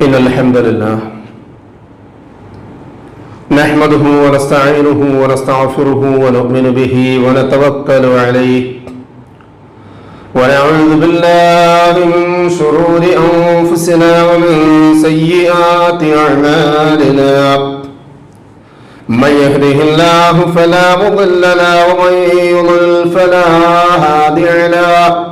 إن الحمد لله. نحمده ونستعينه ونستغفره ونؤمن به ونتوكل عليه. ونعوذ بالله من شرور أنفسنا ومن سيئات أعمالنا. من يهده الله فلا مضل له ومن يضلل فلا هادي له.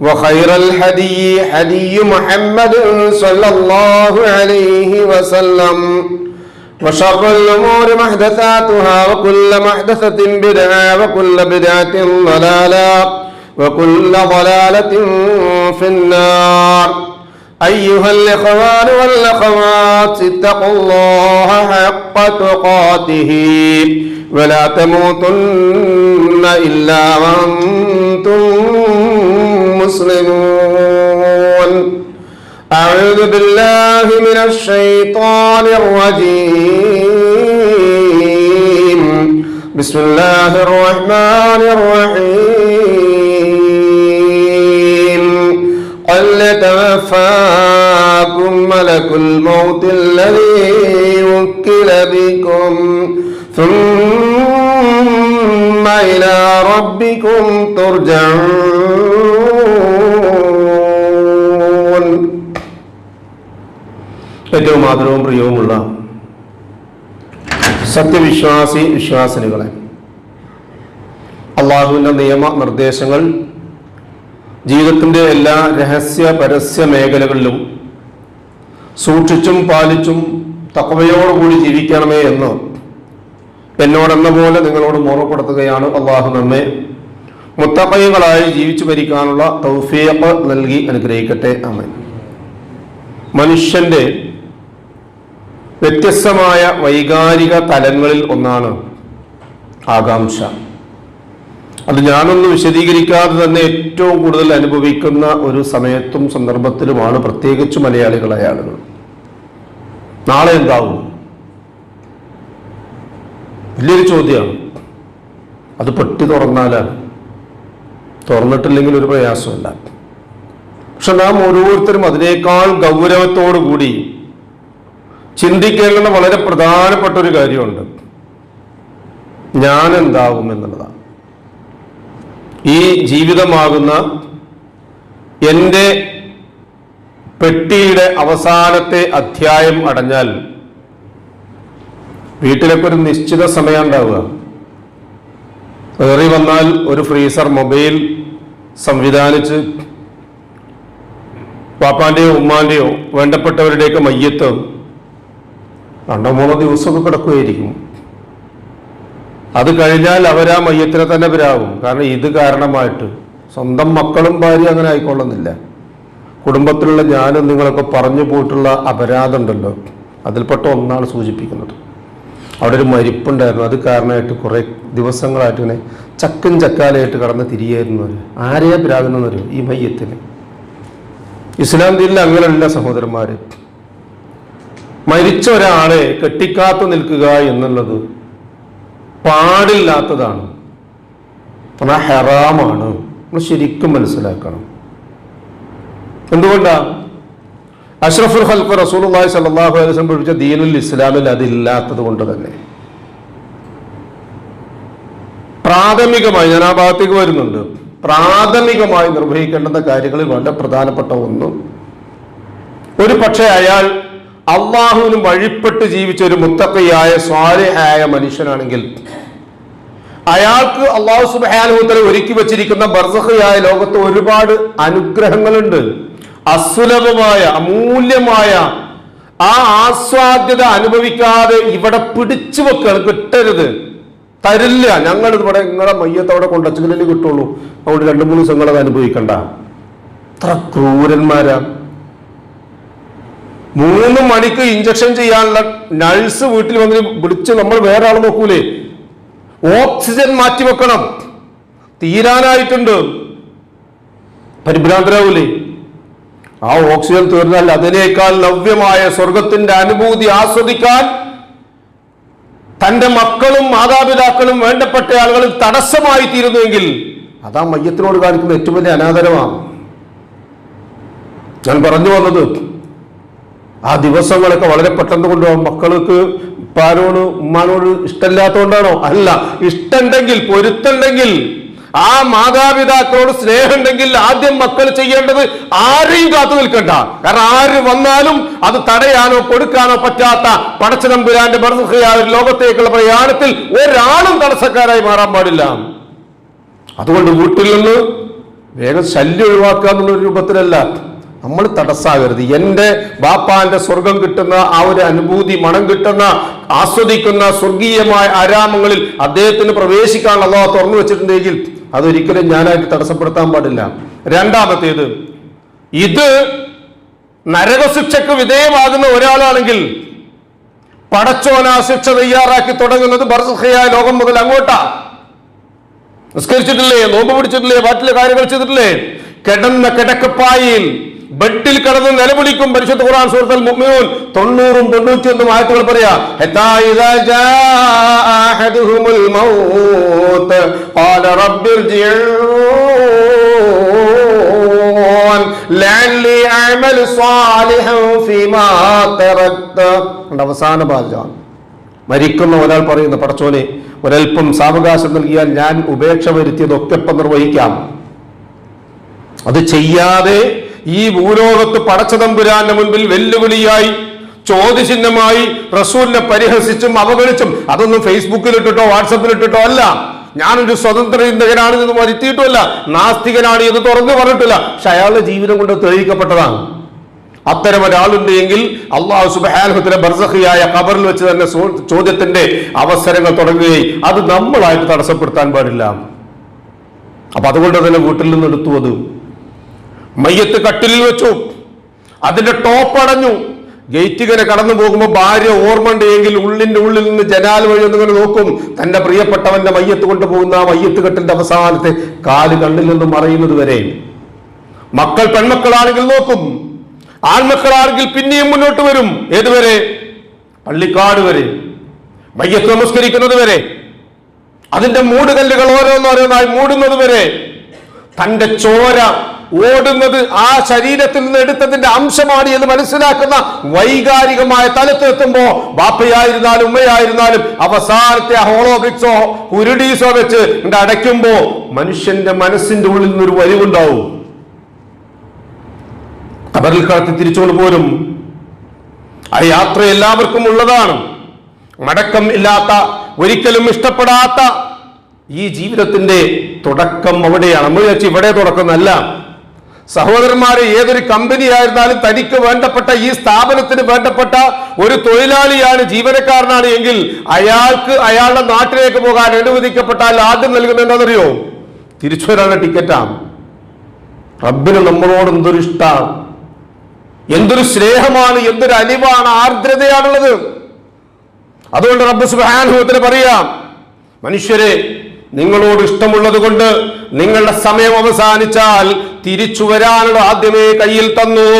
وخير الحدي حدي محمد صلى الله عليه وسلم. وشر الأمور محدثاتها وكل محدثة بدعة وكل بدعة ضلالة وكل ضلالة في النار. أيها الإخوان والأخوات اتقوا الله حق تقاته ولا تموتن إلا وأنتم مسلمون أعوذ بالله من الشيطان الرجيم. بسم الله الرحمن الرحيم. قل يتوفاكم ملك الموت الذي وكل بكم. ثم إلى ربكم ترجعون. ഏറ്റവും ആദരവും പ്രിയവുമുള്ള സത്യവിശ്വാസി വിശ്വാസിനികളെ അള്ളാഹുവിന്റെ നിയമ നിർദ്ദേശങ്ങൾ ജീവിതത്തിന്റെ എല്ലാ രഹസ്യ പരസ്യ മേഖലകളിലും സൂക്ഷിച്ചും പാലിച്ചും തക്കവയോടുകൂടി ജീവിക്കണമേ എന്ന് എന്നോടെന്ന പോലെ നിങ്ങളോട് ഓർമ്മപ്പെടുത്തുകയാണ് അള്ളാഹു നമ്മെ മുത്തക്കൈകളായി ജീവിച്ചു ഭരിക്കാനുള്ള തൗഫീഖ് നൽകി അനുഗ്രഹിക്കട്ടെ. അമൻ മനുഷ്യന്റെ വ്യത്യസ്തമായ വൈകാരിക തലങ്ങളിൽ ഒന്നാണ് ആകാംക്ഷ. അത് ഞാനൊന്നും വിശദീകരിക്കാതെ തന്നെ ഏറ്റവും കൂടുതൽ അനുഭവിക്കുന്ന ഒരു സമയത്തും സന്ദർഭത്തിലുമാണ് പ്രത്യേകിച്ച് മലയാളികളായ ആളുകൾ. നാളെ എന്താവും വലിയൊരു ചോദ്യമാണ്. അത് പെട്ടി തുറന്നാലാണ്. തുറന്നിട്ടില്ലെങ്കിൽ ഒരു പ്രയാസമില്ല പക്ഷെ നാം ഓരോരുത്തരും അതിനേക്കാൾ ഗൗരവത്തോടു കൂടി ചിന്തിക്കേണ്ടുന്ന വളരെ പ്രധാനപ്പെട്ട ഒരു കാര്യമുണ്ട്. ഞാൻ എന്താകും എന്നുള്ളതാണ്. ഈ ജീവിതമാകുന്ന എന്റെ പെട്ടിയുടെ അവസാനത്തെ അധ്യായം അടഞ്ഞാൽ വീട്ടിലൊക്കെ ഒരു നിശ്ചിത സമയം ഉണ്ടാവുക. കയറി വന്നാൽ ഒരു ഫ്രീസർ മൊബൈൽ സംവിധാനിച്ച് പാപ്പാന്റെയോ ഉമ്മാന്റെയോ വേണ്ടപ്പെട്ടവരുടെയൊക്കെ മയ്യത്ത് രണ്ടോ മൂന്നോ ദിവസമൊക്കെ കിടക്കുകയായിരിക്കും അത് കഴിഞ്ഞാൽ അവരാ മയ്യത്തിനെ തന്നെ വരാകും കാരണം ഇത് കാരണമായിട്ട് സ്വന്തം മക്കളും ഭാര്യ അങ്ങനെ ആയിക്കൊള്ളുന്നില്ല. കുടുംബത്തിലുള്ള ഞാനും നിങ്ങളൊക്കെ പറഞ്ഞു പോയിട്ടുള്ള അപരാധം ഉണ്ടല്ലോ അതിൽപ്പെട്ട ഒന്നാണ് സൂചിപ്പിക്കുന്നത്. അവിടെ ഒരു മരിപ്പുണ്ടായിരുന്നു. അത് കാരണമായിട്ട് കുറേ ദിവസങ്ങളായിട്ട് ഇങ്ങനെ ചക്കും ചക്കാലയായിട്ട് കടന്ന് തിരിയായിരുന്നു അവർ. ആരെയാ പിരാകുന്നവർ ഈ മയ്യത്തിന് ഇസ്ലാം ദീനിൽ അങ്ങനെയല്ല സഹോദരന്മാര്. മരിച്ച ഒരാളെ കെട്ടിക്കാത്തു നിൽക്കുക എന്നുള്ളത് പാടില്ലാത്തതാണ്. ഹെറാമാണ്. നമ്മൾ ശരിക്കും മനസ്സിലാക്കണം. എന്തുകൊണ്ടാ? അഷ്റഫുൽ ഹൽഫ് റസൂൽ സ്വല്ലല്ലാഹു അലൈഹി വസല്ലം പഠിപ്പിച്ച ദീനുൽ ഇസ്ലാമിൽ അതില്ലാത്തത് കൊണ്ട് തന്നെ. പ്രാഥമികമായി ഞാൻ ആ ഭാഗത്തേക്ക് വരുന്നുണ്ട്. പ്രാഥമികമായി നിർവഹിക്കേണ്ടുന്ന കാര്യങ്ങളിൽ വളരെ പ്രധാനപ്പെട്ട ഒന്ന് ഒരു പക്ഷേ അയാൾ അള്ളാഹുവിനും വഴിപ്പെട്ട് ജീവിച്ച ഒരു മുത്തക്കയായ സ്വാലിഹായ മനുഷ്യനാണെങ്കിൽ അയാൾക്ക് അള്ളാഹു സുബാനുത്തല ഒരുക്കി വച്ചിരിക്കുന്ന ബർസഹയായ ലോകത്ത് ഒരുപാട് അനുഗ്രഹങ്ങളുണ്ട്. അസുലഭമായ അമൂല്യമായ ആ ആസ്വാദ്യത അനുഭവിക്കാതെ ഇവിടെ പിടിച്ചു വെക്കണം കിട്ടരുത്. തരില്ല. ഞങ്ങൾ ഇവിടെ നിങ്ങളെ മയ്യത്തവിടെ കൊണ്ടച്ചെങ്കിലേ കിട്ടുള്ളൂ. അതുകൊണ്ട് രണ്ടു മൂന്ന് ദിവസം നിങ്ങളത് അനുഭവിക്കണ്ട. അത്ര ക്രൂരന്മാരാ. മൂന്ന് മണിക്ക് ഇഞ്ചക്ഷൻ ചെയ്യാനുള്ള നഴ്സ് വീട്ടിൽ വന്ന് വിളിച്ച് നമ്മൾ വേറെ ആൾ നോക്കൂലേ. ഓക്സിജൻ മാറ്റി വെക്കണം. തീരാനായിട്ടുണ്ട്. പരിഭ്രാന്തരാവൂലേ. ആ ഓക്സിജൻ തീർന്നാൽ അതിനേക്കാൾ ലവ്യമായ സ്വർഗത്തിന്റെ അനുഭൂതി ആസ്വദിക്കാൻ തന്റെ മക്കളും മാതാപിതാക്കളും വേണ്ടപ്പെട്ട ആളുകളും തടസ്സമായി തീരുന്നുവെങ്കിൽ അതാ മയ്യത്തിനോട് കാണിക്കുന്ന ഏറ്റവും വലിയ അനാദരമാണ് ഞാൻ പറഞ്ഞു വന്നത് ആ ദിവസങ്ങളൊക്കെ വളരെ പെട്ടെന്ന് കൊണ്ടുപോകാം. മക്കൾക്ക് ഉപ്പാനോട് ഉമ്മാനോട് ഇഷ്ടമില്ലാത്തതുകൊണ്ടാണോ? അല്ല ഇഷ്ടമുണ്ടെങ്കിൽ പൊരുത്തുണ്ടെങ്കിൽ ആ മാതാപിതാക്കളോട് സ്നേഹമുണ്ടെങ്കിൽ ആദ്യം മക്കൾ ചെയ്യേണ്ടത് ആരെയും കാത്തു നിൽക്കണ്ട. കാരണം ആര് വന്നാലും അത് തടയാനോ കൊടുക്കാനോ പറ്റാത്ത പടച്ചതമ്പുരാന്റെ ബർസുഖയായ ഒരു ലോകത്തേക്കുള്ള പ്രയാണത്തിൽ ഒരാളും തടസ്സക്കാരായി മാറാൻ പാടില്ല. അതുകൊണ്ട് വീട്ടിൽ നിന്ന് വേഗം ശല്യം ഒഴിവാക്കുക എന്നുള്ള രൂപത്തിലല്ല. നമ്മൾ തടസ്സാകരുത്. എന്റെ ബാപ്പാന്റെ സ്വർഗം കിട്ടുന്ന ആ ഒരു അനുഭൂതി മണം കിട്ടുന്ന ആസ്വദിക്കുന്ന സ്വർഗീയമായ ആരാമങ്ങളിൽ അദ്ദേഹത്തിന് പ്രവേശിക്കാനുള്ള തുറന്നു വെച്ചിട്ടുണ്ടെങ്കിൽ അതൊരിക്കലും ഞാനായിട്ട് തടസ്സപ്പെടുത്താൻ പാടില്ല. രണ്ടാമത്തേത് ഇത് നരകശിക്ഷക്ക് വിധേയമാകുന്ന ഒരാളാണെങ്കിൽ പടച്ചോന ശിക്ഷ തയ്യാറാക്കി തുടങ്ങുന്നത് ബർസഹയായ ലോകം മുതൽ അങ്ങോട്ടാ. നിസ്കരിച്ചിട്ടില്ലേ? നോമ്പ് പിടിച്ചിട്ടില്ലേ? മറ്റുള്ള കാര്യങ്ങൾ ചെയ്തിട്ടില്ലേ? കിടന്ന കിടക്കപ്പായിൽ ബെഡിൽ കിടന്ന് നിലവിളിക്കും പരിശുദ്ധ ഖുർആൻ സൂറത്തുൽ മുഅ്മിനൂൻ. തൊണ്ണൂറും തൊണ്ണൂറ്റിയൊന്നും ആയത്തുകൾ പറയാ ഹത്താ ഇദാ ജാ അഹദുഹുമുൽ മൗത്ത് ഖാല റബ്ബിർജിഊൻ ലഅല്ലി അഅമലു സാലിഹൻ ഫീമാ തറക്ത. അവസാന ഭാഗം മരിക്കുന്ന ഒരാൾ പറയുന്നു പടച്ചോനെ ഒരൽപ്പം സാവകാശം നൽകിയാൽ ഞാൻ ഉപേക്ഷ വരുത്തിയതൊക്കെ ഇപ്പം നിർവഹിക്കാം. അത് ചെയ്യാതെ ഈ ഭൂലോകത്ത് പടച്ചതമ്പുരാന്റെ മുൻപിൽ വെല്ലുവിളിയായി ചോദ്യചിഹ്നമായി റസൂലിനെ പരിഹസിച്ചും അവഗണിച്ചും അതൊന്നും ഫേസ്ബുക്കിൽ ഇട്ടിട്ടോ വാട്സപ്പിൽ ഇട്ടിട്ടോ അല്ല. ഞാനൊരു സ്വതന്ത്ര ചിന്തകനാണ് എന്ന് വരുത്തിയിട്ടുമല്ല. നാസ്തികനാണ് എന്ന് തുറന്നു പറഞ്ഞിട്ടില്ല. പക്ഷെ അയാളുടെ ജീവിതം കൊണ്ട് തെളിയിക്കപ്പെട്ടതാണ്. അത്തരം ഒരാളുണ്ട് എങ്കിൽ അള്ളാഹു സുബാനുഹത്തിലെ ബർസഹിയായ ഖബറിൽ വെച്ച് തന്നെ ചോദ്യത്തിന്റെ അവസരങ്ങൾ തുടങ്ങുകയും അത് നമ്മളായിട്ട് തടസ്സപ്പെടുത്താൻ പാടില്ല. അപ്പൊ അതുകൊണ്ട് തന്നെ വീട്ടിൽ നിന്ന് എടുത്തു അത് മയ്യത്ത് കട്ടിലിൽ വെച്ചു. അതിന്റെ ടോപ്പ് അടഞ്ഞു. ഗേറ്റ് ഇങ്ങനെ കടന്നു പോകുമ്പോൾ ഭാര്യ ഓർമ്മ എങ്കിൽ ഉള്ളിന്റെ ഉള്ളിൽ നിന്ന് ജനാൽ വഴി ഒന്നിങ്ങനെ നോക്കും. തന്റെ പ്രിയപ്പെട്ടവന്റെ മയ്യത്ത് കൊണ്ടുപോകുന്ന ആ മയ്യത്ത് കെട്ടിന്റെ അവസാനത്തെ കാൽ കണ്ണിൽ നിന്നും മറയുന്നത് വരെ. മക്കൾ പെൺമക്കളാണെങ്കിൽ നോക്കും. ആൺമക്കളാണെങ്കിൽ പിന്നെയും മുന്നോട്ട് വരും. ഏതുവരെ പള്ളിക്കാട് വരെ. മയ്യത്ത് നമസ്കരിക്കുന്നത് വരെ. അതിന്റെ മൂടുകല്ലുകൾ ഓരോന്നോരോന്നായി മൂടുന്നത് വരെ. തന്റെ ചോര ഓടുന്നത് ആ ശരീരത്തിൽ നിന്ന് എടുത്തതിന്റെ അംശമാണ് എന്ന് മനസ്സിലാക്കുന്ന വൈകാരികമായ തലത്തിലെത്തുമ്പോ ബാപ്പയായിരുന്നാലും ഉമ്മയായിരുന്നാലും അവസാനത്തെ ഹോളോബിക്സോ കുരുടീസോ വെച്ച് അടയ്ക്കുമ്പോ മനുഷ്യന്റെ മനസ്സിന്റെ ഉള്ളിൽ നിന്നൊരു വലിവുണ്ടാവും കബറിൽ കടത്തി തിരിച്ചോളു പോരും. ആ യാത്ര എല്ലാവർക്കും ഉള്ളതാണ്. മടക്കം ഇല്ലാത്ത ഒരിക്കലും ഇഷ്ടപ്പെടാത്ത ഈ ജീവിതത്തിന്റെ തുടക്കം അവിടെയാണ്. നമ്മൾ വിചാരിച്ചു ഇവിടെ തുടക്കമല്ല. സഹോദരന്മാരെ ഏതൊരു കമ്പനി ആയിരുന്നാലും തനിക്ക് വേണ്ടപ്പെട്ട ഈ സ്ഥാപനത്തിന് വേണ്ടപ്പെട്ട ഒരു തൊഴിലാളിയാണ് ജീവനക്കാരനാണ് എങ്കിൽ അയാൾക്ക് അയാളുടെ നാട്ടിലേക്ക് പോകാൻ അനുവദിക്കപ്പെട്ടാൽ ആദ്യം നൽകുന്ന എന്താണെന്നറിയോ തിരിച്ചു വരാനുള്ള ടിക്കറ്റാണ് റബ്ബിന് നമ്മളോട് എന്തൊരു ഇഷ്ടമാണ് എന്തൊരു സ്നേഹമാണ് എന്തൊരു അലിവാണ് ആർദ്രതയാണുള്ളത്. അതുകൊണ്ട് റബ്ബ് സുബാനുഭവത്തിന് പറയാം മനുഷ്യരെ നിങ്ങളോട് ഇഷ്ടമുള്ളത് കൊണ്ട് നിങ്ങളുടെ സമയം അവസാനിച്ചാൽ തിരിച്ചു വരാനുള്ള ആദ്യമേ കയ്യിൽ തന്നു.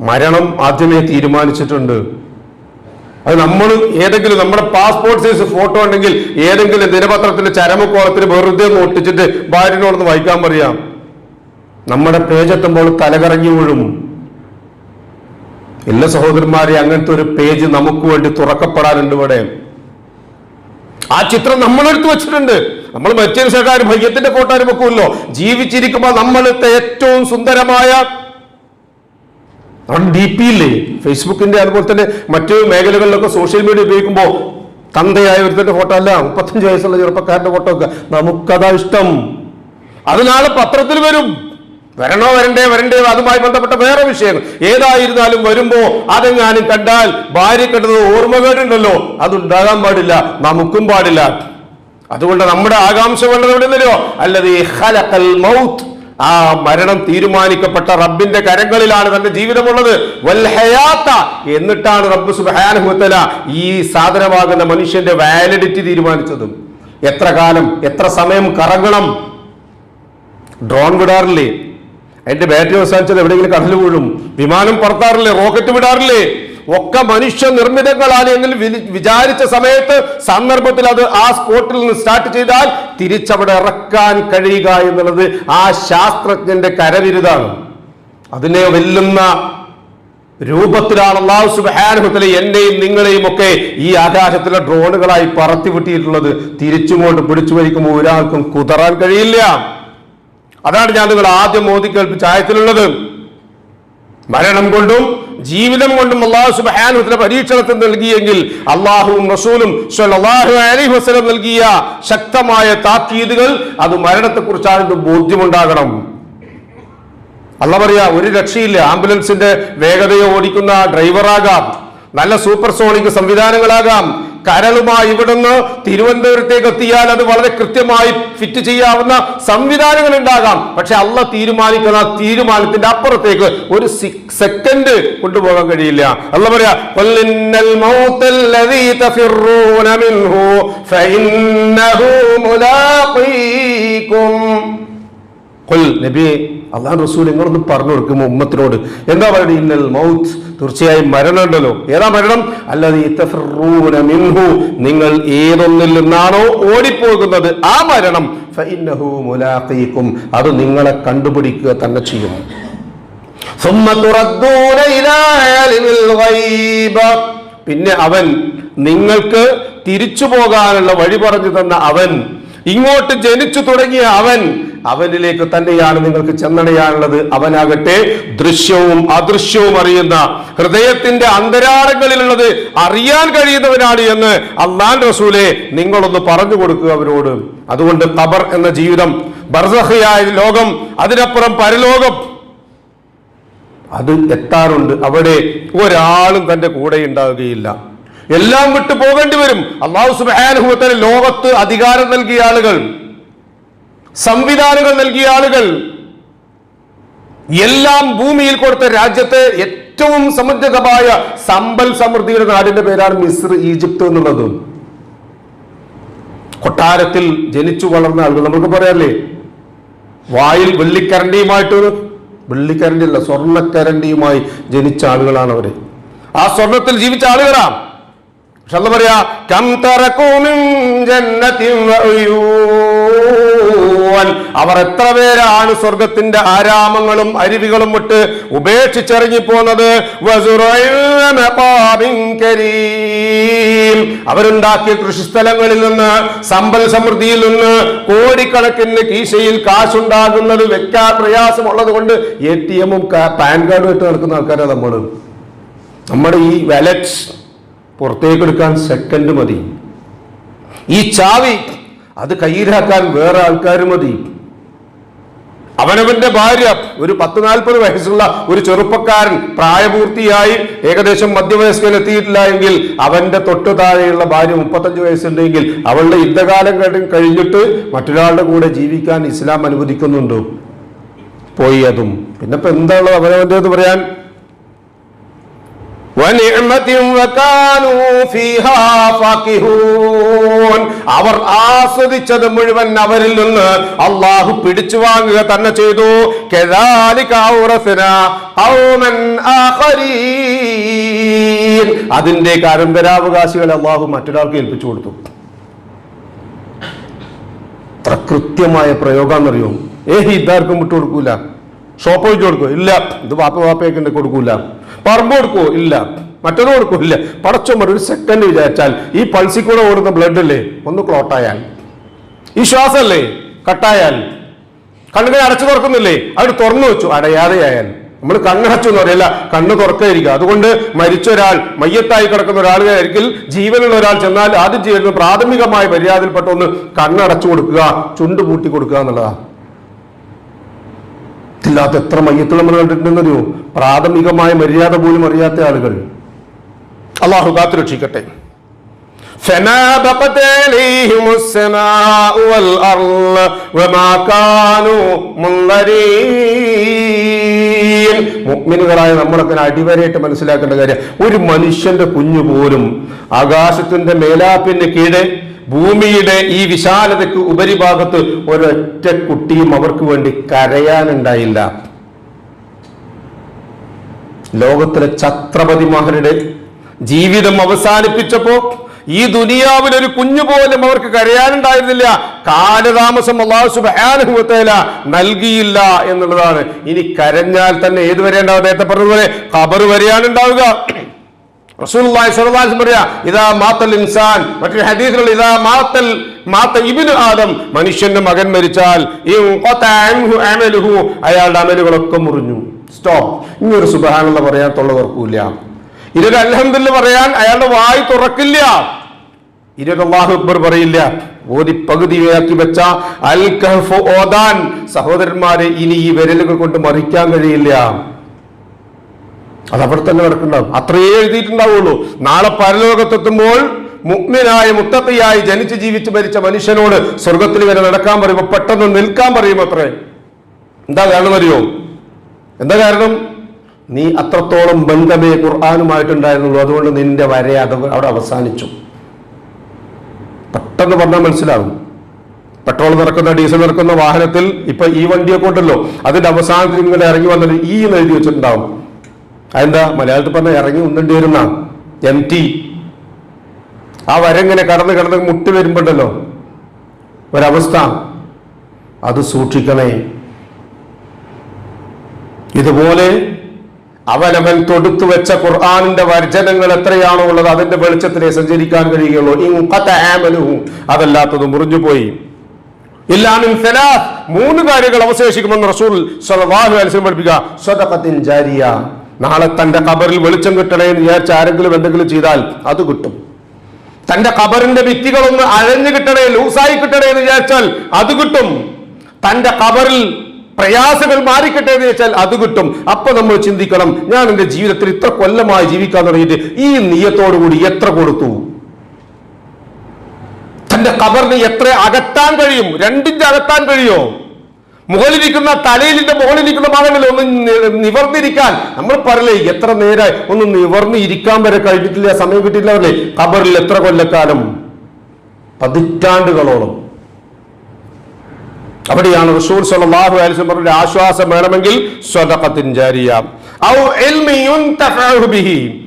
മരണം ആദ്യമേ തീരുമാനിച്ചിട്ടുണ്ട്. അത് നമ്മൾ ഏതെങ്കിലും നമ്മുടെ പാസ്പോർട്ട് സൈസ് ഫോട്ടോ ഉണ്ടെങ്കിൽ ഏതെങ്കിലും ദിനപത്രത്തിന്റെ ചരമക്കോളത്തിന് വെറുതെ ഒന്ന് ഒട്ടിച്ചിട്ട് ഭാര്യനോടൊന്ന് വായിക്കാൻ പറയാം. നമ്മുടെ പേജെത്തുമ്പോൾ തലകറങ്ങി വീഴും. എല്ലാ സഹോദരന്മാരെ അങ്ങനത്തെ ഒരു പേജ് നമുക്ക് വേണ്ടി തുറക്കപ്പെടാനുണ്ട് ഇവിടെ. ആ ചിത്രം നമ്മളെടുത്ത് വെച്ചിട്ടുണ്ട്. നമ്മൾ മറ്റൊരു സർക്കാർ ഭയ്യത്തിന്റെ ഫോട്ടോ വെക്കുമല്ലോ. ജീവിച്ചിരിക്കുമ്പോൾ നമ്മളത്തെ ഏറ്റവും സുന്ദരമായ ഡി പി ഇല്ലേ? ഫേസ്ബുക്കിന്റെ അതുപോലെ തന്നെ മറ്റു മേഖലകളിലൊക്കെ സോഷ്യൽ മീഡിയ ഉപയോഗിക്കുമ്പോൾ തന്തയായ ഒരുത്തന്റെ ഫോട്ടോ അല്ല മുപ്പത്തഞ്ച് വയസ്സുള്ള ചെറുപ്പക്കാരന്റെ ഫോട്ടോ ഒക്കെ നമുക്കതാ ഇഷ്ടം. അത് നാളെ പത്രത്തിൽ വരും. വരണോ വരണ്ടേ വരണ്ടേ അതുമായി ബന്ധപ്പെട്ട വേറെ വിഷയങ്ങൾ. ഏതായിരുന്നാലും വരുമ്പോ അതെങ്ങാനും കണ്ടാൽ ഭാര്യ കണ്ടത് ഓർമ്മകേടുണ്ടല്ലോ. അതുണ്ടാകാൻ പാടില്ല നമുക്കും പാടില്ല. അതുകൊണ്ട് നമ്മുടെ ആകാംക്ഷ വേണ്ടത് എവിടെ നിന്നോ അല്ലത് മൗത്ത്. ആ മരണം തീരുമാനിക്കപ്പെട്ട റബ്ബിന്റെ കരങ്ങളിലാണ് തന്റെ ജീവിതമുള്ളത്. വൽഹയാത്ത എന്നിട്ടാണ് റബ്ബ് സുബാനുഹത്തല ഈ സാധനമാകുന്ന മനുഷ്യന്റെ വാലിഡിറ്റി തീരുമാനിച്ചതും. എത്ര കാലം എത്ര സമയം കറങ്ങണം. ഡ്രോൺ വിടാറില്ലേ? അതിന്റെ ബാറ്ററി അവസാനിച്ചത് എവിടെയെങ്കിലും കടൽ വീഴും. വിമാനം പറത്താറില്ലേ? റോക്കറ്റ് വിടാറില്ലേ? ഒക്കെ മനുഷ്യ നിർമ്മിതങ്ങളാണ് എന്ന് വിചാരിച്ച സമയത്ത് സന്ദർഭത്തിൽ അത് ആ സ്പോട്ടിൽ നിന്ന് സ്റ്റാർട്ട് ചെയ്താൽ തിരിച്ചവിടെ ഇറക്കാൻ കഴിയുക എന്നുള്ളത് ആ ശാസ്ത്രജ്ഞന്റെ കരവിരുതാണ്. അതിനെ വെല്ലുന്ന രൂപത്തിലാണ് അള്ളാഹു സുബാനുഭത്തിലെ എന്നെയും നിങ്ങളെയും ഒക്കെ ഈ ആകാശത്തിലെ ഡ്രോണുകളായി പറത്തി വിട്ടിയിട്ടുള്ളത്. തിരിച്ചുകൊണ്ട് പിടിച്ചു വലിക്കുമ്പോൾ ഒരാൾക്കും കുതറാൻ കഴിയില്ല. അതാണ് ഞാൻ നിങ്ങൾ ആദ്യം മോദി കേൾപ്പിച്ച ആയത്തിലുള്ളത് മരണം കൊണ്ടും ജീവിതം കൊണ്ടും അള്ളാഹു സുബാനുത്തിന് പരീക്ഷണത്തിൽ നൽകിയെങ്കിൽ അള്ളാഹുവും റസൂലും സ്വല്ലല്ലാഹു അലൈഹി വസല്ലം നൽകിയ ശക്തമായ താക്കീതുകൾ അത് മരണത്തെക്കുറിച്ചാണെന്ന് ബോധ്യമുണ്ടാകണം. അല്ല പറയാ ഒരു രക്ഷയില്ല. ആംബുലൻസിന്റെ വേഗതയോ ഓടിക്കുന്ന ഡ്രൈവറാകാം. നല്ല സൂപ്പർ സോണിക് സംവിധാനങ്ങളാകാം. കരളുമായി ഇവിടുന്ന് തിരുവനന്തപുരത്തേക്ക് എത്തിയാൽ അത് വളരെ കൃത്യമായി ഫിറ്റ് ചെയ്യാവുന്ന സംവിധാനങ്ങൾ ഉണ്ടാകാം. പക്ഷെ അല്ല തീരുമാനിക്കുന്ന തീരുമാനത്തിന്റെ അപ്പുറത്തേക്ക് ഒരു സെക്കൻഡ് കൊണ്ടുപോകാൻ കഴിയില്ല. അല്ല പറയാ "ഖുലിന്നൽ മൗത്തല്ലദീ തഫിറൂന മിൻഹു ഫഇന്നഹു മുലാഖീകും. കൊൽ നബി അള്ളാഹു റസൂൽ നിങ്ങളൊന്ന് പറഞ്ഞു കൊടുക്കുമ്പോൾ ഉമ്മത്തിനോട് എന്താ പറയുക ഇന്നൽ മൗത്ത് തീർച്ചയായും മരണം ഉണ്ടല്ലോ ഏതാ മരണം അല്ലാതെ ഇത്തഫറൂന മിൻഹു നിങ്ങൾ ഏതൊന്നിൽ നിന്നാണോ ഓടിപ്പോകുന്നത് ആ മരണം ഫഇന്നഹു മുലാഖീകും അത് നിങ്ങളെ കണ്ടുപിടിക്കുക തന്നെ ചെയ്യും ثم تردون إلى عالم الغيب പിന്നെ അവൻ നിങ്ങൾക്ക് തിരിച്ചു പോകാനുള്ള വഴി പറഞ്ഞു തന്ന അവൻ ഇങ്ങോട്ട് ജനിച്ചു തുടങ്ങിയ അവൻ അവനിലേക്ക് തന്നെയാണ് നിങ്ങൾക്ക് ചെന്നടയാനുള്ളത് അവനാകട്ടെ ദൃശ്യവും അദൃശ്യവും അറിയുന്ന ഹൃദയത്തിന്റെ അന്തരാളങ്ങളിലുള്ളത് അറിയാൻ കഴിയുന്നവനാണ് എന്ന് അള്ളാൻ റസൂലെ നിങ്ങളൊന്ന് പറഞ്ഞു കൊടുക്കുക അവരോട്. അതുകൊണ്ട് ഖബർ എന്ന ജീവിതം ബർസഹയായ ലോകം അതിനപ്പുറം പരലോകം അത് എത്താറുണ്ട്. അവിടെ ഒരാളും തന്റെ കൂടെ ഉണ്ടാവുകയില്ല. എല്ലാം വിട്ടു പോകേണ്ടി വരും. അള്ളാഹു സുബാനുഭവത്തിന് ലോകത്ത് അധികാരം നൽകിയ ആളുകൾ. സംവിധാനങ്ങൾ നൽകിയ ആളുകൾ എല്ലാം ഭൂമിയിൽ കൊടുത്ത രാജ്യത്തെ ഏറ്റവും സമൃദ്ധമായ സമ്പൽ സമൃദ്ധിയുടെ നാടിന്റെ പേരാണ് മിസ്ർ ഈജിപ്ത് എന്നുള്ളത്. കൊട്ടാരത്തിൽ ജനിച്ചു വളർന്ന ആളുകൾ നമുക്ക് പറയാല്ലേ? വായിൽ വെള്ളിക്കരണ്ടിയുമായിട്ട് വെള്ളിക്കരണ്ടി അല്ല സ്വർണക്കരണ്ടിയുമായി ജനിച്ച ആളുകളാണ് അവർ. ആ സ്വർണത്തിൽ ജീവിച്ച ആളുകളാണ് പക്ഷെ എന്താ പറയാ കം തറക്കൂമിൻ ജന്നത്തിൻ. അവർ എത്ര പേരാണ് സ്വർഗത്തിന്റെ ആരാമങ്ങളും അരുവികളും വിട്ട് ഉപേക്ഷിച്ചിറങ്ങിപ്പോന്നത് പോന്നത് മഖാമിൻ കരീം. അവരുണ്ടാക്കിയ കൃഷിസ്ഥലങ്ങളിൽ നിന്ന് സമ്പൽ സമൃദ്ധിയിൽ നിന്ന് കോടിക്കണക്കിന് കീശയിൽ കാശുണ്ടാകുന്നത് വെക്കാൻ പ്രയാസമുള്ളത് കൊണ്ട് എ ടി എമ്മും പാൻ കാർഡും ഇട്ട് നടക്കുന്ന ആൾക്കാരാണ് നമ്മൾ നമ്മുടെ ഈ വാലറ്റ് പുറത്തേക്ക് എടുക്കാൻ സെക്കൻഡ് മതി. ഈ ചാവി അത് കയ്യിലാക്കാൻ വേറെ ആൾക്കാർ മതി. അവനവന്റെ ഭാര്യ ഒരു പത്ത് നാൽപ്പത് വയസ്സുള്ള ഒരു ചെറുപ്പക്കാരൻ പ്രായപൂർത്തിയായി ഏകദേശം മധ്യവയസ്കൻ എത്തിയിട്ടില്ല എങ്കിൽ അവന്റെ തൊട്ടു താഴെയുള്ള ഭാര്യ മുപ്പത്തഞ്ച് വയസ്സുണ്ടെങ്കിൽ അവളുടെ യുദ്ധകാലം കഴി- കഴിഞ്ഞിട്ട് മറ്റൊരാളുടെ കൂടെ ജീവിക്കാൻ ഇസ്ലാം അനുവദിക്കുന്നുണ്ട്. പോയി അതും. പിന്നെ ഇപ്പൊ എന്താണ് അവനവന്റെ എന്ന് പറയാൻ? അവർ ആസ്വദിച്ചത് മുഴുവൻ അവരിൽ നിന്ന് അള്ളാഹു പിടിച്ചു വാങ്ങുക തന്നെ ചെയ്തു. അതിന്റെ പരമ്പരാവകാശികളെ അള്ളാഹു മറ്റൊരാൾക്ക് ഏൽപ്പിച്ചു കൊടുത്തു. അത്ര കൃത്യമായ പ്രയോഗാന്നറിയോ? ഏഹ് ഇതാർക്കും വിട്ടു കൊടുക്കൂല ഷോപ്പ് വെച്ച് കൊടുക്കും? ഇല്ല. ഇത് വാപ്പ വാപ്പയൊക്കെ കൊടുക്കൂല. പറമ്പ് കൊടുക്കുമോ ഇല്ല. മറ്റൊരു കൊടുക്കില്ല പടച്ചോമർ ഒരു സെക്കൻഡ് വിചാരിച്ചാൽ ഈ പൾസിൽ കൂടെ ഓടുന്ന ബ്ലഡ് അല്ലേ ഒന്ന് ക്ലോട്ടായാൽ ഈ ശ്വാസമല്ലേ? കട്ടായാൽ. കണ്ണുകൾ അടച്ചു തുറക്കുന്നില്ലേ? അവർ തുറന്നു വെച്ചു. അടയാതെയായാൽ. നമ്മൾ കണ്ണടച്ചു എന്ന് പറയല്ല കണ്ണ് തുറക്കായിരിക്കുക അതുകൊണ്ട് മരിച്ച ഒരാൾ മയ്യത്തായി കിടക്കുന്ന ഒരാളായിരിക്കും ജീവനുള്ള ഒരാൾ ചെന്നാൽ ആദ്യം ചെയ്യുന്ന പ്രാഥമികമായ മര്യാദയിൽപ്പെട്ട ഒന്ന് കണ്ണടച്ചു കൊടുക്കുക ചുണ്ട് പൂട്ടി കൊടുക്കുക എന്നുള്ളതാണ്. ഇല്ലാത്ത എത്ര മയ്യത്തുകൾ നമ്മൾ കണ്ടിട്ടുണ്ടെന്നറിയോ പ്രാഥമികമായ മര്യാദ പോലും അറിയാത്ത ആളുകൾ അള്ളാഹു കാത്തുരക്ഷിക്കട്ടെ فنابقت عليهم السماء والأرض وما كانوا منظرين മുഅ്മിനുകളായ നമ്മളൊക്കെ അടിവരയിട്ട് മനസ്സിലാക്കേണ്ട കാര്യം ഒരു മനുഷ്യന്റെ കുഞ്ഞു പോലും ആകാശത്തിന്റെ മേലാപ്പിന് കീഴെ ഭൂമിയുടെ ഈ വിശാലതയ്ക്ക് ഉപരിഭാഗത്ത് ഒരൊറ്റ കുട്ടിയും അവർക്ക് വേണ്ടി കരയാനുണ്ടായില്ല. ലോകത്തിലെ ഛത്രപതിമാരുടെ ജീവിതം അവസാനിപ്പിച്ചപ്പോ ഈ ദുനിയാവിൽ ഒരു കുഞ്ഞു പോലും അവർക്ക് കരയാനുണ്ടായിരുന്നില്ല. കാലതാമസം അള്ളാഹുസുബാനുഭവത്തേല നൽകിയില്ല എന്നുള്ളതാണ്. ഇനി കരഞ്ഞാൽ തന്നെ ഏത് വരെയുണ്ടാവും? നേരത്തെ പറഞ്ഞതുപോലെ ഖബർ വരെയാണ് ഉണ്ടാവുക. റസൂലുള്ളാഹി സ്വല്ലല്ലാഹി അലൈഹി പറയാ ഇദാ ഇൻസാൻ. ഇദാ ഇബ്നു ആദം. മനുഷ്യന്റെ മകൻ മരിച്ചാൽ അയാളുടെ അമലുകളൊക്കെ മുറിഞ്ഞു. സ്റ്റോപ്പ് ഇനി ഒരു സുബ്ഹാനല്ല പറയാൻ തൊള്ള തുറക്കൂല പറയാൻ അയാളുടെ വായി തുറക്കില്ല. ഇതൊരു അല്ലാഹു അക്ബർ പറയില്ല. പകുതിയാക്കി വെച്ച അൽ കഹ്ഫ് ഓദാൻ സഹോദരന്മാരെ ഇനി ഈ വിരലുകൾ കൊണ്ട് മറിക്കാൻ കഴിയില്ല. അത് അവിടെ തന്നെ കിടക്കുന്നുണ്ടാവും അത്രയേ എഴുതിയിട്ടുണ്ടാവുള്ളൂ. നാളെ പരലോകത്തെത്തുമ്പോൾ മുഗ്മിനായ മുത്തത്തിയായി ജനിച്ച് ജീവിച്ച് മരിച്ച മനുഷ്യനോട് സ്വർഗത്തിൽ വരെ നടക്കാൻ പറയുമ്പോൾ പെട്ടെന്ന് നിൽക്കാൻ പറയും അത്രേ. എന്താ കാരണം അറിയോ? എന്താ കാരണം? നീ അത്രത്തോളം ബന്ധമേ ഖുർആാനുമായിട്ടുണ്ടായിരുന്നുള്ളൂ. അതുകൊണ്ട് നിന്റെ വരെ അത് അവിടെ അവസാനിച്ചു. പെട്ടെന്ന് പറഞ്ഞാൽ മനസ്സിലാകും. പെട്രോൾ നിറക്കുന്ന ഡീസൽ നിറക്കുന്ന വാഹനത്തിൽ ഇപ്പൊ ഈ വണ്ടിയൊക്കെ ഉണ്ടല്ലോ. അതിന്റെ അവസാനത്തിൽ ഇങ്ങനെ ഇറങ്ങി വന്നിട്ട് ഈ എഴുതി വെച്ചിട്ടുണ്ടാവും. അതെന്താ? മലയാളത്തിൽ പറഞ്ഞ ഇറങ്ങി ഉന്തണ്ടി വരുന്ന എം ടി ആ വരങ്ങനെ കടന്ന് കടന്ന് മുട്ടി വരുമ്പോണ്ടല്ലോ? ഒരവസ്ഥ. അത് സൂക്ഷിക്കണേ. ഇതുപോലെ അവനവൻ തൊടുത്തു വെച്ച ഖുർആാനിന്റെ വർജനങ്ങൾ എത്രയാണോ ഉള്ളത് അതിന്റെ വെളിച്ചത്തിനെ സഞ്ചരിക്കാൻ കഴിയുകയുള്ളൂ. ആമലുഹു. അതല്ലാത്തത് മുറിഞ്ഞുപോയി. ഇല്ലാമിൻ മൂന്ന് കാര്യങ്ങൾ അവശേഷിക്കുമെന്ന് റസൂൽ പഠിപ്പിക്കുക. നാളെ തന്റെ കബറിൽ വെളിച്ചം കിട്ടണേ എന്ന് വിചാരിച്ച ആരെങ്കിലും എന്തെങ്കിലും ചെയ്താൽ അത് കിട്ടും. തന്റെ ഖബറിന്റെ ഭിത്തികളൊന്ന് അഴഞ്ഞു കിട്ടണേ ലൂസായി കിട്ടണേ എന്ന് വിചാരിച്ചാൽ അത് കിട്ടും. തന്റെ കബറിൽ പ്രയാസങ്ങൾ മാറിക്കിട്ടെ എന്ന് വെച്ചാൽ അത് കിട്ടും. അപ്പൊ നമ്മൾ ചിന്തിക്കണം ഞാൻ എന്റെ ജീവിതത്തിൽ ഇത്ര കൊല്ലമായി ജീവിക്കാൻ തുടങ്ങിയിട്ട് ഈ നീയത്തോടു കൂടി എത്ര കൊടുത്തു? തന്റെ കബറിന് എത്ര അകറ്റാൻ കഴിയും? രണ്ടിന്റെ അകത്താൻ കഴിയോ? മുകളിലിരിക്കുന്ന തലയിലിന്റെ മുകളിലിരിക്കുന്ന ഭാഗങ്ങളിൽ ഒന്ന് നിവർന്നിരിക്കാൻ. നമ്മൾ പറയലേ എത്ര നേരമായി ഒന്ന് നിവർന്ന് ഇരിക്കാൻ വരെ കഴിഞ്ഞിട്ടില്ല സമയം കിട്ടിയില്ല അല്ലേ ഖബറിൽ എത്ര കൊല്ലക്കാലം? പതിറ്റാണ്ടുകളോളം. അവിടെയാണ് റസൂൽ സല്ലല്ലാഹു അലൈഹി വസല്ലം പറഞ്ഞ ആശ്വാസം വേണമെങ്കിൽ സ്വതപത്തിൻ ജാരിയ.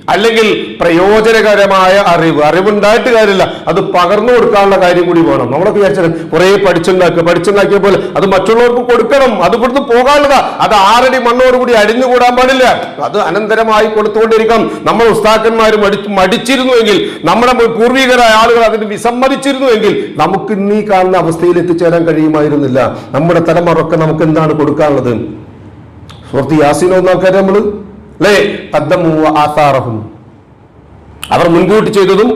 അല്ലെങ്കിൽ പ്രയോജനകരമായ അറിവ്. അറിവുണ്ടായിട്ട് കാര്യമില്ല. അത് പകർന്നു കൊടുക്കാനുള്ള കാര്യം കൂടി വേണം. നമ്മളൊക്കെ വിചാരിച്ചത് കുറെ പഠിച്ചുണ്ടാക്കുക. പഠിച്ചുണ്ടാക്കിയ പോലെ അത് മറ്റുള്ളവർക്ക് കൊടുക്കണം. അത് ഇവിടുന്ന് പോകാനുള്ളതാ. അത് ആറടി മണ്ണോട് കൂടി അടിഞ്ഞുകൂടാൻ പാടില്ല. അത് അനന്തരമായി കൊടുത്തുകൊണ്ടിരിക്കണം നമ്മൾ ഉസ്താക്കന്മാർ മടി മടിച്ചിരുന്നുവെങ്കിൽ നമ്മുടെ പൂർവികരായ ആളുകൾ അതിന് വിസമ്മതിച്ചിരുന്നുവെങ്കിൽ നമുക്ക് ഇന്നീ കാണുന്ന അവസ്ഥയിൽ എത്തിച്ചേരാൻ കഴിയുമായിരുന്നില്ല. നമ്മുടെ തലമുറയ്ക്ക് നമുക്ക് എന്താണ് കൊടുക്കാനുള്ളത്? സുഹൃത്ത് യാസീനോ നോക്കാൻ നമ്മൾ അല്ലേ കദ്ദമു ആസാറഹും. അവർ മുൻകൂട്ടി ചെയ്തതും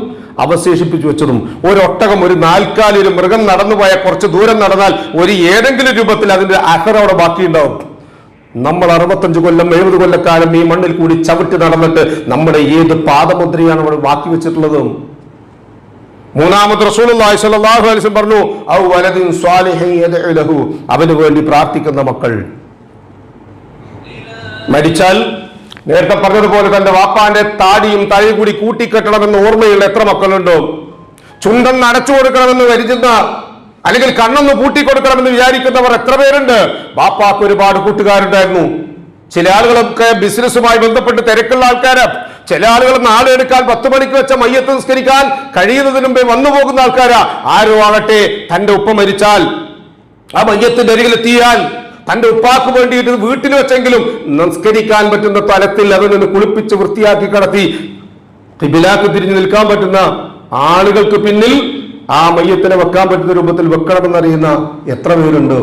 അവശേഷിപ്പിച്ചു വെച്ചതും. ഒരൊട്ടകം ഒരു നാൽക്കാലി ഒരു മൃഗം നടന്നുപോയ കുറച്ച് ദൂരം നടന്നാൽ ഒരു ഏതെങ്കിലും രൂപത്തിൽ അതിന്റെ അസർ അവിടെ ബാക്കിയുണ്ടാവും. നമ്മൾ അറുപത്തഞ്ച് കൊല്ലം എഴുപത് കൊല്ലക്കാലം ഈ മണ്ണിൽ കൂടി ചവിട്ടി നടന്നിട്ട് നമ്മുടെ ഏത് പാദമുദ്രയാണ് അവിടെ ബാക്കി വെച്ചിട്ടുള്ളത്? മൂന്നാമത് വസല്ലം പറഞ്ഞു അവന് വേണ്ടി പ്രാർത്ഥിക്കുന്ന മക്കൾ. മരിച്ചാൽ നേരത്തെ പറഞ്ഞതുപോലെ തന്റെ വാപ്പാന്റെ താടിയും തലയും കൂടി കൂട്ടിക്കെട്ടണമെന്ന് ഓർമ്മയുള്ള എത്ര മക്കളുണ്ടോ? ചുണ്ടൻ അടച്ചു കൊടുക്കണമെന്ന് കരുതുന്ന അല്ലെങ്കിൽ കണ്ണൊന്ന് പൂട്ടിക്കൊടുക്കണമെന്ന് വിചാരിക്കുന്നവർ എത്ര പേരുണ്ട്? വാപ്പാക്ക് ഒരുപാട് കൂട്ടുകാരുണ്ടായിരുന്നു. ചില ആളുകളൊക്കെ ബിസിനസ്സുമായി ബന്ധപ്പെട്ട് തിരക്കുള്ള ആൾക്കാര്. ചില ആളുകൾ നാളെ എടുക്കാൻ പത്ത് മണിക്ക് വെച്ച മയ്യത്ത് നിസ്കരിക്കാൻ കഴിയുന്നതിന് മുമ്പേ വന്നു പോകുന്ന ആൾക്കാരാ. ആരോ ആകട്ടെ തന്റെ ഉപ്പ മരിച്ചാൽ ആ മയ്യത്തിന്റെ അരികിലെത്തിയാൽ തന്റെ ഉപ്പാക്ക് വേണ്ടിയിട്ട് വീട്ടിൽ വെച്ചെങ്കിലും നമസ്കരിക്കാൻ പറ്റുന്ന തലത്തിൽ അതിനൊന്ന് കുളിപ്പിച്ച് വൃത്തിയാക്കി കടത്തി. കിബിലാക്ക് തിരിഞ്ഞു നിൽക്കാൻ പറ്റുന്ന ആളുകൾക്ക് പിന്നിൽ ആ മയ്യത്തിനെ വെക്കാൻ പറ്റുന്ന രൂപത്തിൽ വെക്കണമെന്നറിയുന്ന എത്ര പേരുണ്ട്?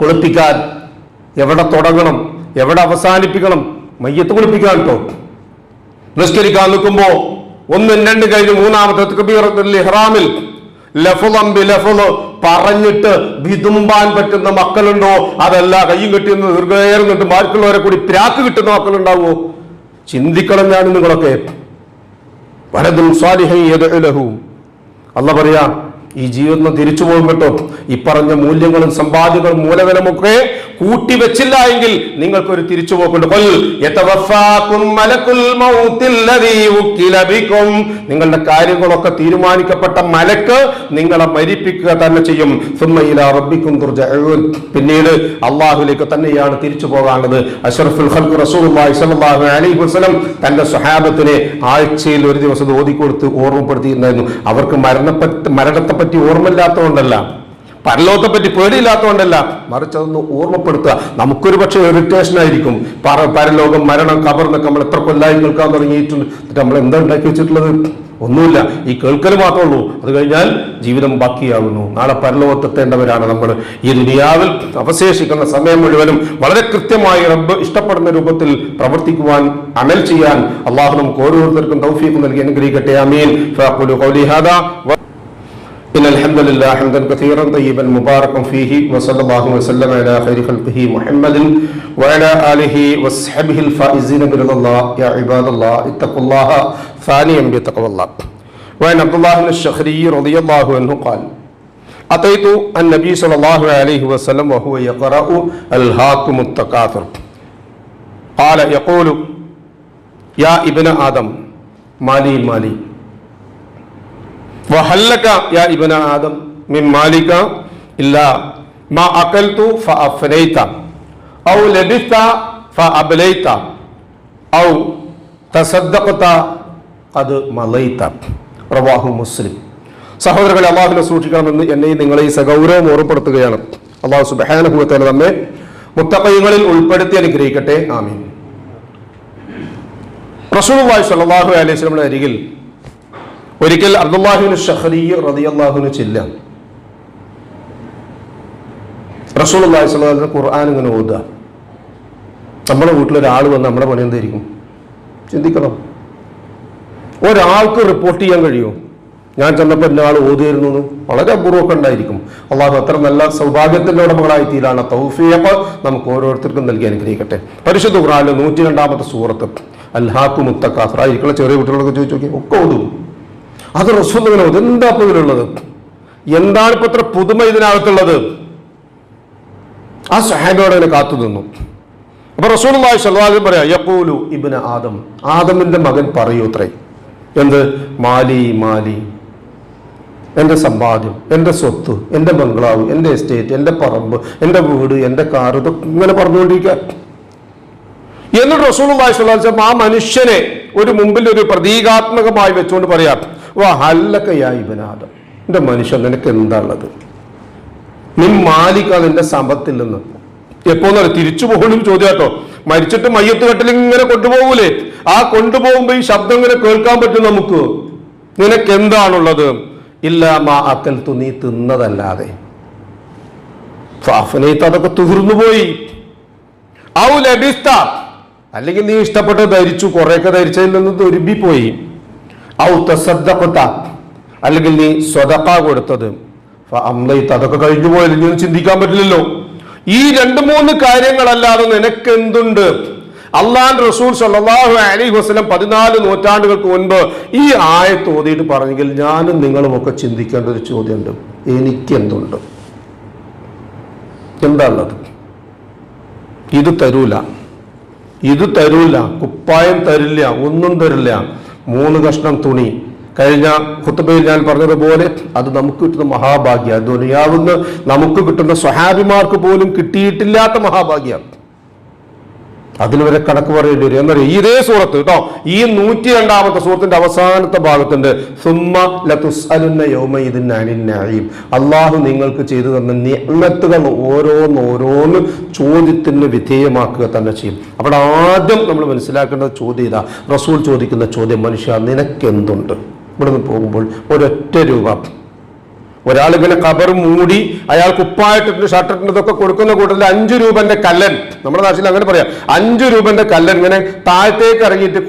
കുളിപ്പിക്കാൻ എവിടെ തുടങ്ങണം? എവിടെ അവസാനിപ്പിക്കണം? മയ്യത്ത് കുളിപ്പിക്കാൻ കേട്ടോ നിസ്കരിക്കാൻ നിൽക്കുമ്പോ ഒന്നും രണ്ടും കഴിഞ്ഞ് മൂന്നാമത്തെ ഇഹ്റാമിൽ ലഫുളം ബിലഫുൾ പറഞ്ഞിട്ട് വിതുമ്പാൻ പറ്റുന്ന മക്കളുണ്ടോ? അതല്ല കയ്യും കെട്ടിന്ന് ദീർഘേറുന്നിട്ട് ബാക്കിയുള്ളവരെ കൂടി പ്രാക്ക് കിട്ടുന്ന മക്കളുണ്ടാവോ? ചിന്തിക്കണം ഞാൻ നിങ്ങളൊക്കെ. വലതും സ്വാലിഹയും അല്ല പറയാ ഈ ജീവിതം തിരിച്ചു പോകും കേട്ടോ ഈ പറഞ്ഞ മൂല്യങ്ങളും സമ്പാദ്യങ്ങളും മൂലധനമൊക്കെ കൂട്ടി വെച്ചില്ല എങ്കിൽ നിങ്ങൾക്കൊരു തിരിച്ചുപോക്കുണ്ട് കൊൽ. നിങ്ങളുടെ കാര്യങ്ങളൊക്കെ തീരുമാനിക്കപ്പെട്ട മലക്ക് നിങ്ങളെ മരിപ്പിക്കുക തന്നെ ചെയ്യും. പിന്നീട് അള്ളാഹുലേക്ക് തന്നെയാണ് തിരിച്ചു പോകാനുള്ളത്. അഷറഫുൽ ഖൽഖ് റസൂലുള്ളാഹി അലൈഹി വസല്ലം തന്റെ സ്വഹാബത്തിനെ ആഴ്ചയിൽ ഒരു ദിവസം ഓതിക്കൊടുത്ത് ഓർമ്മപ്പെടുത്തിയിട്ടുണ്ടായിരുന്നു അവർക്ക് മരണപ്പെട്ട് മരണത്തെപ്പറ്റി ഓർമ്മയില്ലാത്തതുകൊണ്ടല്ല. പരലോകത്തെ പറ്റി പേടിയില്ലാത്തതുകൊണ്ടല്ല. മറിച്ച് അതൊന്ന് ഓർമ്മപ്പെടുത്തുക. നമുക്കൊരു പക്ഷേ ഇറിറ്റേഷൻ ആയിരിക്കും. പറ പരലോകം മരണം കബർന്നൊക്കെ നമ്മൾ എത്ര കൊല്ലായി കേൾക്കാൻ തുടങ്ങിയിട്ടുണ്ട്. എന്നിട്ട് നമ്മൾ എന്താ ഉണ്ടാക്കി വെച്ചിട്ടുള്ളത്? ഒന്നുമില്ല. ഈ കേൾക്കൽ മാത്രമേ ഉള്ളൂ. അത് കഴിഞ്ഞാൽ ജീവിതം ബാക്കിയാകുന്നു. നാളെ പരലോകത്തെത്തേണ്ടവരാണ് നമ്മൾ. ഈ ദുനിയാവിൽ അവശേഷിക്കുന്ന സമയം മുഴുവനും വളരെ കൃത്യമായി റബ്ബ് ഇഷ്ടപ്പെടുന്ന രൂപത്തിൽ പ്രവർത്തിക്കുവാൻ അമൽ ചെയ്യാൻ അള്ളാഹു നമുക്ക് ഓരോരുത്തർക്കും തൗഫീഖ് നൽകി അനുഗ്രഹിക്കട്ടെ. അമീൻ ഫഅഖുലു ഖൗലി ഹാദാ വ- إن الحمد لله حمدا كثيرا طيبا مباركا فيه وصلى الله وسلم على خير خلقه محمد وعلى آله وصحبه الفائزين برضا الله يا عباد الله اتقوا الله ثانيا بتقوى الله وعن عبد الله بن الشخري رضي الله عنه قال أتيت النبي صلى الله عليه وسلم وهو يقرأ الهاكم التكاثر قال يقول يا ابن آدم مالي مالي വഹല്ലക്ക യാ ഇബന ആദം മിൻ മാലിക ഇല്ല മാ അക്കൽത്തു ഫഅഫ്നൈത ഔ ലബിസ്ത ഫഅബ്ലൈത ഔ തസദ്ദഖത അത് മലൈത. റവാഹു മുസ്ലിം. സഹോദരങ്ങളെ അള്ളാഹുവിനെ സൂക്ഷിക്കണമെന്ന് എന്നെയും നിങ്ങളെ ഈ സഗൗരവം ഓർമ്മപ്പെടുത്തുകയാണ്. അള്ളാഹു സുബഹാനുഭവത്തല നമ്മെ മുത്തപ്പയങ്ങളിൽ ഉൾപ്പെടുത്തി അനുഗ്രഹിക്കട്ടെ. ആമീൻ. റസൂൽ വായു സല്ലാഹു അലൈഹി സ്വലമിന്റെ അരികിൽ ഒരിക്കൽ അബ്ദുല്ലാഹിബിന് ഷഹരി റതിയല്ലാഹുവിന് ചെല്ല റസൂൽ ഖുർആൻ ഇങ്ങനെ ഓതുക. നമ്മുടെ വീട്ടിലൊരാൾ വന്ന് നമ്മുടെ പണി എന്തായിരിക്കും? ചിന്തിക്കണം. ഒരാൾക്ക് റിപ്പോർട്ട് ചെയ്യാൻ കഴിയുമോ? ഞാൻ ചെന്നപ്പോൾ എന്നെ ആൾ ഓതിയിരുന്നു എന്ന് വളരെ അപൂർവമൊക്കെ ഉണ്ടായിരിക്കും. അള്ളാഹു അത്ര നല്ല സൗഭാഗ്യത്തിന്റെ ഉടമകളായി തീരാണ് തൗഫീഖ് നമുക്ക് ഓരോരുത്തർക്കും നൽകി അനുഗ്രഹിക്കട്ടെ. പരിശുദ്ധ ഖുർആനിലെ നൂറ്റി രണ്ടാമത്തെ സൂറത്ത്. അൽഹാക്കു മുത്തക്കാസർ ആയിരിക്കുള്ള ചെറിയ കുട്ടികളൊക്കെ ചോദിച്ചു നോക്കി ഒക്കെ ഓതും. അത് ഓതും എന്താ ഇപ്പൊ ഇതിലുള്ളത് എന്താണ് ഇപ്പൊ ഇത്ര പുതുമ ഇതിനകത്തുള്ളത്? ആ സഹാബിയോടെ അങ്ങനെ കാത്തു നിന്നു. അപ്പൊ റസൂൽ സല്ലാഹും പറയാ യപ്പോലു ഇബിന് ആദം. ആദമിന്റെ മകൻ പറയൂ അത്രേ. എന്ത്? മാലി മാലി. എന്റെ സമ്പാദ്യം എന്റെ സ്വത്ത് എന്റെ ബംഗ്ലാവ് എന്റെ എസ്റ്റേറ്റ് എന്റെ പറമ്പ് എന്റെ വീട് എന്റെ കാർ ഇതൊക്കെ ഇങ്ങനെ പറഞ്ഞുകൊണ്ടിരിക്കുക എന്നിട്ട് റസൂൽ വായിച്ചാൽ ആ മനുഷ്യനെ ഒരു മുമ്പിൽ ഒരു പ്രതീകാത്മകമായി വെച്ചുകൊണ്ട് പറയാം വാ ഇവനാദം. എന്റെ മനുഷ്യൻ നിനക്ക് എന്താ ഉള്ളത് നീ മാലിക്ക നിന്റെ സമ്പത്തിൽ നിന്ന്. എപ്പോന്ന് തിരിച്ചു പോകണം ചോദ്യം കേട്ടോ. മരിച്ചിട്ട് മയ്യത്ത് കെട്ടിൽ ഇങ്ങനെ കൊണ്ടുപോകൂലേ? ആ കൊണ്ടുപോകുമ്പോ ഈ ശബ്ദം ഇങ്ങനെ കേൾക്കാൻ പറ്റും നമുക്ക്. നിനക്ക് എന്താണുള്ളത്? ഇല്ല മാ അക്കൽ നീ തിന്നതല്ലാതെ. അതൊക്കെ തുഹർന്നുപോയി ഔ അല്ലെങ്കിൽ നീ ഇഷ്ടപ്പെട്ട് ധരിച്ചു കുറെയൊക്കെ ധരിച്ചതിൽ നിന്ന് തുരുമ്പിപ്പോയി ഔ തസദ്ദഖത. അല്ലെങ്കിൽ നീ സ്വതക്ക കൊടുത്തത്. അതൊക്കെ കഴിഞ്ഞു പോയാലും നീ ചിന്തിക്കാൻ പറ്റില്ലല്ലോ. ഈ രണ്ട് മൂന്ന് കാര്യങ്ങളല്ലാതെ നിനക്ക് എന്തുണ്ട് അള്ളാൻ റസൂൽ സല്ലല്ലാഹു അലൈഹി വസല്ലം പതിനാല് നൂറ്റാണ്ടുകൾക്ക് മുൻപ് ഈ ആയത്ത് ഓതിയിട്ട് പറഞ്ഞെങ്കിൽ ഞാനും നിങ്ങളും ഒക്കെ ചിന്തിക്കേണ്ട ഒരു ചോദ്യമുണ്ട്. എനിക്ക് എന്തുണ്ട് എന്താ ഉള്ളത് ഇത് തരൂല. ഇത് തരൂല. കുപ്പായം തരില്ല. ഒന്നും തരില്ല. മൂന്ന് കഷ്ണം തുണി. കഴിഞ്ഞ കുത്തുബയിൽ ഞാൻ പറഞ്ഞതുപോലെ അത് നമുക്ക് കിട്ടുന്ന മഹാഭാഗ്യ. ദുനിയാവുന്ന് നമുക്ക് കിട്ടുന്ന സ്വഹാബിമാർക്ക് പോലും കിട്ടിയിട്ടില്ലാത്ത മഹാഭാഗ്യമാണ് അതിൽ വരെ കണക്ക് പറയേണ്ടി വരും. എന്നറിയാം? ഇതേ സൂറത്ത് കേട്ടോ ഈ നൂറ്റി രണ്ടാമത്തെ സൂറത്തിന്റെ അവസാനത്തെ ഭാഗത്തുണ്ട്. അള്ളാഹു നിങ്ങൾക്ക് ചെയ്തു തന്ന നിയമത്തുകൾ ഓരോന്ന് ഓരോന്ന് ചോദ്യത്തിന് വിധേയമാക്കുക തന്നെ ചെയ്യും. അവിടെ ആദ്യം നമ്മൾ മനസ്സിലാക്കേണ്ട ചോദ്യം ഇതാ. റസൂൽ ചോദിക്കുന്ന ചോദ്യം മനുഷ്യ നിനക്കെന്തുണ്ട്? ഇവിടുന്ന് പോകുമ്പോൾ ഒരൊറ്റ രൂപ. ഒരാൾ ഇങ്ങനെ കബർ മൂടി അയാൾ കുപ്പായിട്ടിട്ട് ഷർട്ടിട്ടതൊക്കെ കൊടുക്കുന്ന കൂട്ടത്തിൽ അഞ്ചു രൂപന്റെ കല്ലൻ. നമ്മുടെ നാട്ടിൽ അങ്ങനെ പറയാം. അഞ്ചു രൂപന്റെ കല്ലൻ ഇങ്ങനെ താഴത്തേക്ക് ഇറങ്ങിയിട്ട്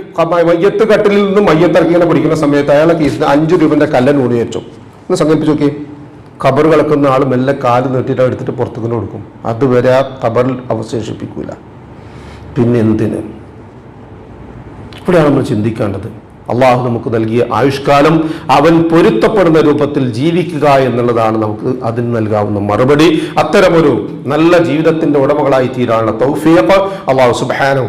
മയ്യത്ത് കട്ടിലിൽ നിന്ന് മയ്യത്തിറക്കി ഇങ്ങനെ പിടിക്കുന്ന സമയത്ത് അയാളെ കേസിന് അഞ്ചു രൂപന്റെ കല്ലൻ ഊടി വെച്ചു. ഒന്ന് സങ്കല്പിച്ച് നോക്കി ഖബർ കളക്കുന്ന ആൾ മെല്ലെ കാൽ നീട്ടിയിട്ട് എടുത്തിട്ട് പുറത്തുനിന്ന് കൊടുക്കും. അതുവരെ ആ ഖബറിൽ അവശേഷിപ്പിക്കൂല. പിന്നെ എന്തിന്? ഇവിടെയാണ് നമ്മൾ ചിന്തിക്കേണ്ടത്. അള്ളാഹു നമുക്ക് നൽകിയ ആയുഷ്കാലം അവൻ പൊരുത്തപ്പെടുന്ന രൂപത്തിൽ ജീവിക്കുക എന്നുള്ളതാണ് നമുക്ക് അതിന് നൽകാവുന്ന മറുപടി. അത്തരമൊരു നല്ല ജീവിതത്തിന്റെ ഉടമകളായി തീരാനുള്ള തൗഫിയപ്പ് അള്ളാഹു സുബാന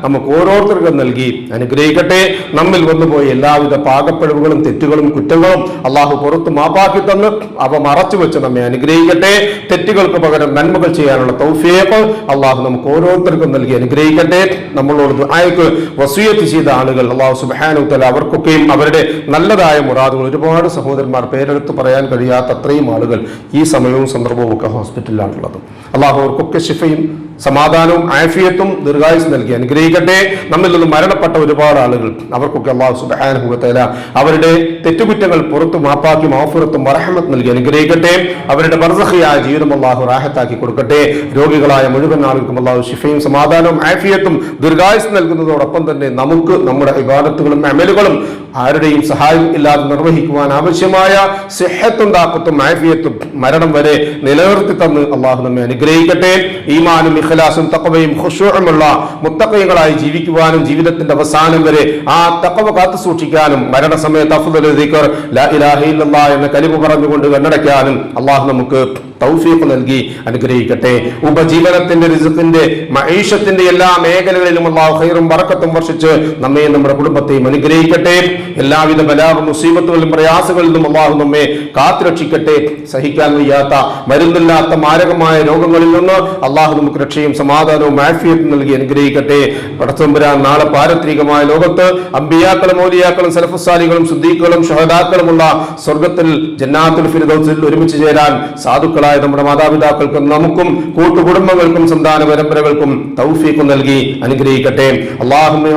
നമുക്ക് ഓരോരുത്തർക്കും നൽകി. അനുഗ്രഹിക്കട്ടെ. നമ്മിൽ വന്നുപോയ എല്ലാവിധ പാകപ്പിഴവുകളും തെറ്റുകളും കുറ്റങ്ങളും അള്ളാഹു പുറത്ത് മാപ്പാക്കി തന്ന് അവ മറച്ചു വെച്ച് നമ്മെ അനുഗ്രഹിക്കട്ടെ. തെറ്റുകൾക്ക് പകരം നന്മകൾ ചെയ്യാനുള്ള തൗഫിയപ്പ് അള്ളാഹു നമുക്ക് ഓരോരുത്തർക്കും നൽകി. അനുഗ്രഹിക്കട്ടെ. നമ്മളോട് ആയക്ക് വസൂയത്ത് ചെയ്ത ആളുകൾ അള്ളാഹു സുബാനു തല അവർക്കൊക്കെയും അവരുടെ നല്ലതായ മുറാദുകൾ. ഒരുപാട് സഹോദരന്മാർ പേരെടുത്ത് പറയാൻ കഴിയാത്ത അത്രയും ആളുകൾ ഈ സമയവും സന്ദർഭവും ഒക്കെ ഹോസ്പിറ്റലിലാണുള്ളത് അള്ളാഹു അവർക്കൊക്കെ ശിഫയും സമാധാനവും ആഫിയത്തും ദീർഘായുസ് നൽകി. അനുഗ്രഹിക്കട്ടെ. നമ്മിൽ നിന്ന് മരണപ്പെട്ട ഒരുപാട് ആളുകൾ അവർക്കൊക്കെ അള്ളാഹു സുബാനുഭവത്തേല അവരുടെ തെറ്റുകുറ്റങ്ങൾ പുറത്തു മാപ്പാക്കി മാഫുറത്തും മറഹമത്ത് നൽകി. അനുഗ്രഹിക്കട്ടെ. അവരുടെ ബർസഹിയായ ജീവിതം അള്ളാഹു റാഹത്താക്കി കൊടുക്കട്ടെ. രോഗികളായ മുഴുവൻ ആളുകൾക്കും അള്ളാഹു ശിഫയും സമാധാനവും ആഫിയത്തും ദീർഘായുസ് നൽകുന്നതോടൊപ്പം തന്നെ നമുക്ക് നമ്മുടെ വിവാദത്തുകളും അമലുകളും ആരുടെയും സഹായം ഇല്ലാതെ നിർവഹിക്കുവാൻ ആവശ്യമായ സിഹത്തും താക്കത്തും ആഫിയത്തും മരണം വരെ നിലനിർത്തി തന്ന് അള്ളാഹു നമ്മെ അനുഗ്രഹിക്കട്ടെ. ഈമാനും ഇഖലാസും തക്കവയും ഖുഷൂഉമുള്ള മുത്തക്കൈകളായി ജീവിക്കുവാനും ജീവിതത്തിന്റെ അവസാനം വരെ ആ തക്കവ കാത്തു സൂക്ഷിക്കാനും മരണസമയത്ത് അഫ്ദൽ ദിക്ർ ലാ ഇലാഹ ഇല്ലല്ലാഹ് എന്ന കലിമ പറഞ്ഞുകൊണ്ട് കണ്ണടയ്ക്കാനും അല്ലാഹു നമുക്ക് തൗഫീഖ് നൽകി അനുഗ്രഹിക്കട്ടെ. ഉപജീവനത്തിന്റെ റിസത്തിന്റെ മഹീഷത്തിന്റെ എല്ലാ മേഖലകളിലും അള്ളാഹു ഖൈറും വറക്കത്തും വർഷിച്ച് നമ്മെ നമ്മുടെ കുടുംബത്തെയും അനുഗ്രഹിക്കട്ടെ. എല്ലാവിധ ബലാവും മുസീബത്തുകളിലും പ്രയാസങ്ങളിൽ നിന്നും അള്ളാഹു നമ്മെ കാത്തുരക്ഷിക്കട്ടെ. സഹിക്കാൻ വയ്യാത്ത മരുന്നില്ലാത്ത മാരകമായ രോഗങ്ങളിൽ നിന്ന് അള്ളാഹു നമുക്ക് രക്ഷയും സമാധാനവും ആഫിയത്തും നൽകി അനുഗ്രഹിക്കട്ടെ. പടച്ചമ്പുരാൻ നാളെ പാരത്രികമായ ലോകത്ത് അമ്പിയാക്കളും മൗലിയാക്കളും സലഫുസാലികളും സുദ്ദീഖുകളും ഷഹദാക്കളുമുള്ള സ്വർഗത്തിൽ ജന്നാത്തുൽ ഫിർദൗസിൽ ഒരുമിച്ച് ചേരാൻ സാധുക്കളായ നമ്മുടെ മാതാപിതാക്കൾക്കും നമുക്കും കൂട്ടുകുടുംബങ്ങൾക്കും സന്താന പരമ്പരകൾക്കും തൗഫീഖ് നൽകി അനുഗ്രഹിക്കട്ടെ. അല്ലാഹുമ്മ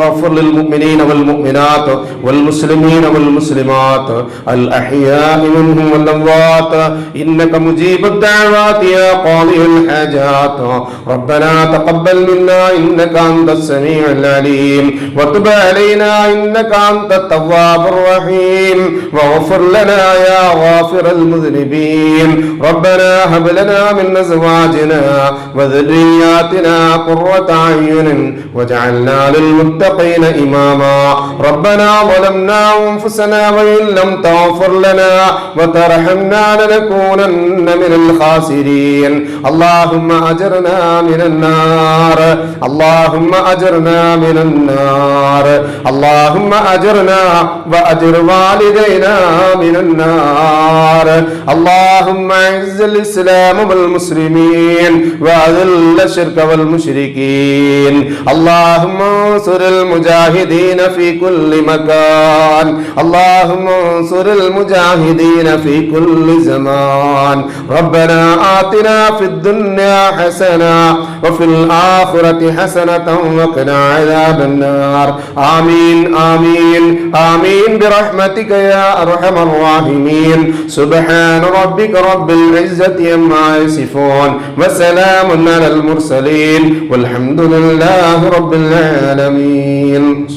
ربنا تقبل منا إنك أنت السميع العليم وتب علينا إنك أنت التواب الرحيم واغفر لنا يا غافر المذنبين ربنا هب لنا من أزواجنا وذرياتنا قرة أعين واجعلنا للمتقين إماما ربنا ظلمنا أنفسنا وإن لم تغفر لنا وترحمنا لنكونن من الخاسرين اللهم أجرنا من النار. اللهم أجرنا من النار. اللهم أجرنا وأجر والدينا من النار. اللهم أعز الإسلام والمسلمين وأذل الشرك والمشركين. اللهم انصر المجاهدين في كل مكان. اللهم انصر المجاهدين في كل زمان. ربنا آتنا في الدنيا حسنة وفي الآخرة حسنة وقنا عذاب النار. آمين آمين آمين. برحمتك يا أرحم الراحمين. سبحان ربك رب العزة عما يصفون. وسلام على المرسلين. والحمد لله رب العالمين.